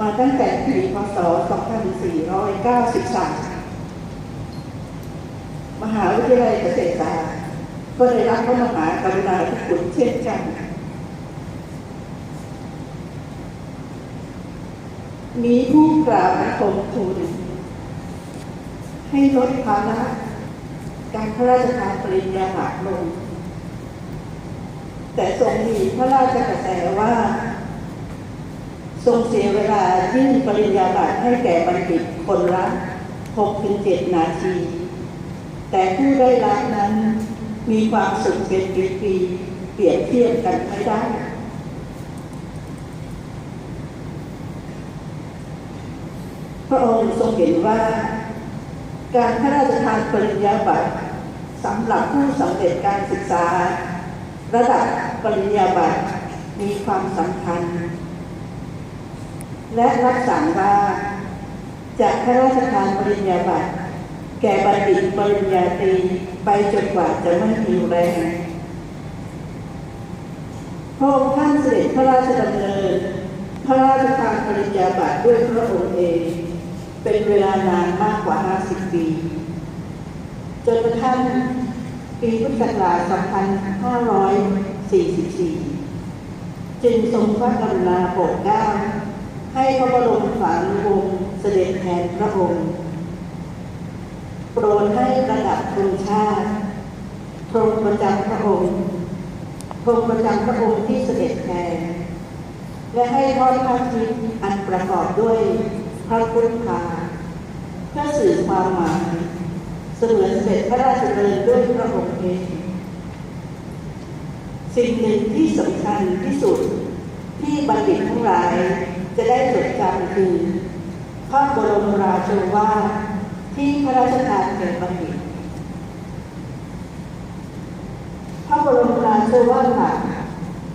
มาตั้งแต่ปีพศ 2493 มหาวิทยาลัยเกษตรศาสตร์ก็ได้รับพระมหากรุณาธิคุณเช่นกัน มีผู้กล่าวคมทูลให้ลดภาระการพระราชทานปริญญาบัตรลง แต่ทรงมีพระราชกระแสว่า ทรงเสียเวลายื่นปริญญาบัตรให้แก่บัณฑิตคนละ6-7 นาที แต่ผู้ได้รับนั้นมีความสุขเป็นปีๆเปรียบเทียบกันไม่ได้ พระองค์ทรงเห็นว่า การพระราชทานปริญญาบัตรสำหรับผู้สำเร็จการศึกษา ระดับปริญญาบัตรมีความสำคัญ และรับสั่งว่าจะพระราชทานปริญญาบัตรแก่บัณฑิตปริญญาตรีไปจนกว่าจะไม่มีแรงพระองค์ท่านเสด็จพระราชดำเนิน พระราชทานปริญญาบัตรด้วยพระองค์เอง เป็นเวลานานมากกว่า 50 ปี จนกระทั่งปีพุทธศักราช 2544 จึงทรงพระกรุณาโปรดเกล้า ให้พระบรมสารีวงศ์เสด็จแทนพระองค์ โปรดให้ระดับธงชาติธงประจำพระองค์ธงประจำพระองค์ที่เสด็จแทน และให้ทอดพระทิตอันประกอบด้วยพระพุทธาเพื่อสื่อความหมายเสมือนเสด็จพระราชดำเนินด้วยพระองค์เองสิ่งหนึ่งที่สำคัญที่สุดที่บัณฑิตทั้งหลาย จะได้จดจำคือพระบรมราโชวาทที่พระราชทานแก่บัณฑิตพระบรมราโชวาท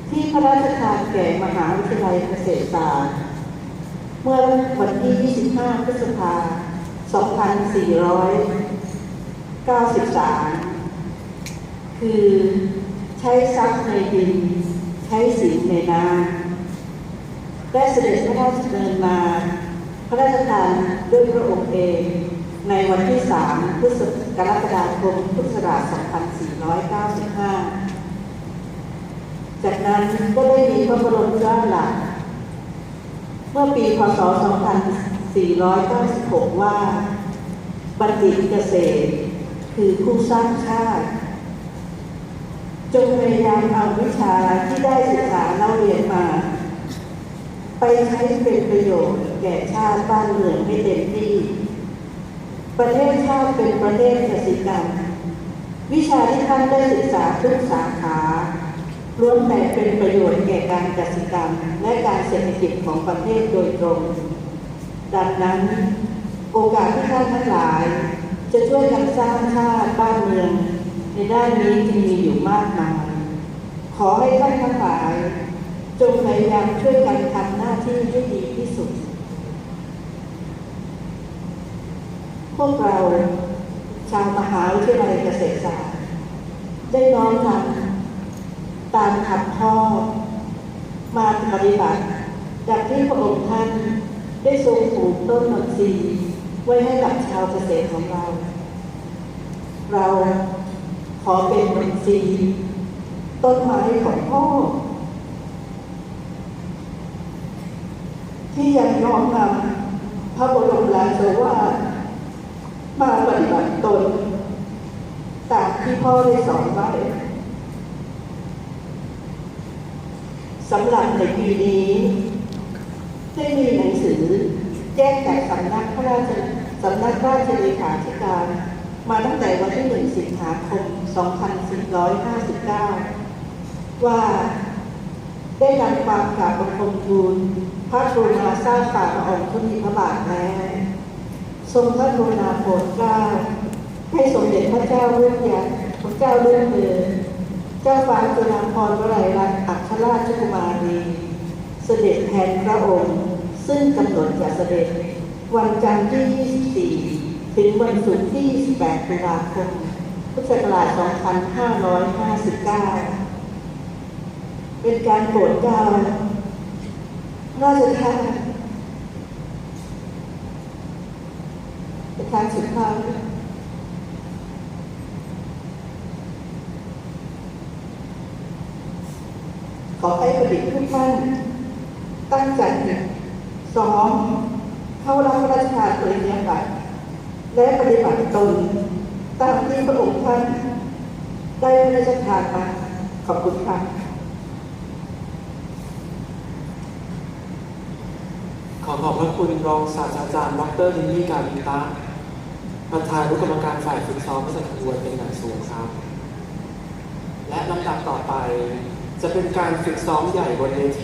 ที่พระราชทานแก่มหาวิทยาลัยเกษตรศาสตร์เมื่อวันที่ 25 พฤษภาคม2493 คือใช้ทรัพย์ในดิน ใช้สินในน้ำ และเสด็จพระราชดำเนินมา พระราชทานด้วยพระองค์เอง ในวันที่ 3 พฤศกรกฎาคมพุทธศักราช 2495 จากนั้นก็ได้มีพระบรมราชหลักเมื่อปีพศ 2496 ว่า บัณฑิตเกษตร คือผู้สร้างชาติจงพยายามเอาวิชาที่ได้ศึกษาเล่าเรียนมา ใช้เป็นประโยชน์แก่ชาติบ้านเมืองให้เต็มที่ ประเทศชาติเป็นประเทศกสิกรรม วิชาที่ท่านได้ศึกษาทุกสาขาล้วนแต่เป็นประโยชน์แก่การกสิกรรม และการเศรษฐกิจของประเทศโดยตรง ดังนั้น โอกาสที่ท่านทั้งหลาย จะช่วยกันสร้างชาติบ้านเมือง ในด้านนี้จึงมีอยู่มากมาย ขอให้ท่านทั้งหลาย จงพยายามช่วยกันทำหน้าที่ให้ดีที่สุด พวกเราชาวมหาวิทยาลัยเกษตรศาสตร์ได้น้อมนำตามคำพ่อ มาปฏิบัติจากที่พระองค์ท่านได้ทรงปลูกต้นนนทรีย์ไว้ให้กับชาวเกษตรของเรา เราขอเป็นนนทรีย์ต้นไม้ของพ่อ ที่ยังน้อมนำพระบรมราโชวาทมาปฏิบัติตนตามที่พ่อได้สอนไว้สำหรับในปีนี้ได้มีหนังสือแจ้งจากสำนักพระราชสำนักราชเลขาธิการ มาตั้งแต่วันที่ 1 สิงหาคม 2459 ว่า ได้นำความกราบบังคมทูลพระกรุณาสร้างฝ่าพระองค์ทุนีพระบาทแล้วทรงพระกรุณาโปรดเกล้าให้สมเด็จพระเจ้าเลื่อนยักษ์พระเจ้าเลื่อนเมือเจ้าฟ้าจุฬาภรณ์วลัยลักอัครราชกุมารี เสด็จแทนพระองค์ ซึ่งกำหนดจะเสด็จ วันจันทร์ที่ 24 ถึงวันศุกร์ที่ 28 ตุลาคม พุทธศักราช 2559 เป็นการโปรดเกล้าราชทานเป็นการสุดท้ายขอให้ประดิตฐ์ขึ้นนตั้งใจเนี่ยสองเข้ารับราชการปริญญาบัตรและปฏิบัติตนตามที่พระองค์ท่านได้พระราชทานมาขอบคุณค่ะ ขอขอบพระคุณรองศาสตราจารย์ ดรลิลลี่การิตาประธานรุกรรมการฝ่ายฝึกซ้อมพระสังฆวนเป็นอย่างสูงครับ และลำดับต่อไปจะเป็นการฝึกซ้อมใหญ่บนเวที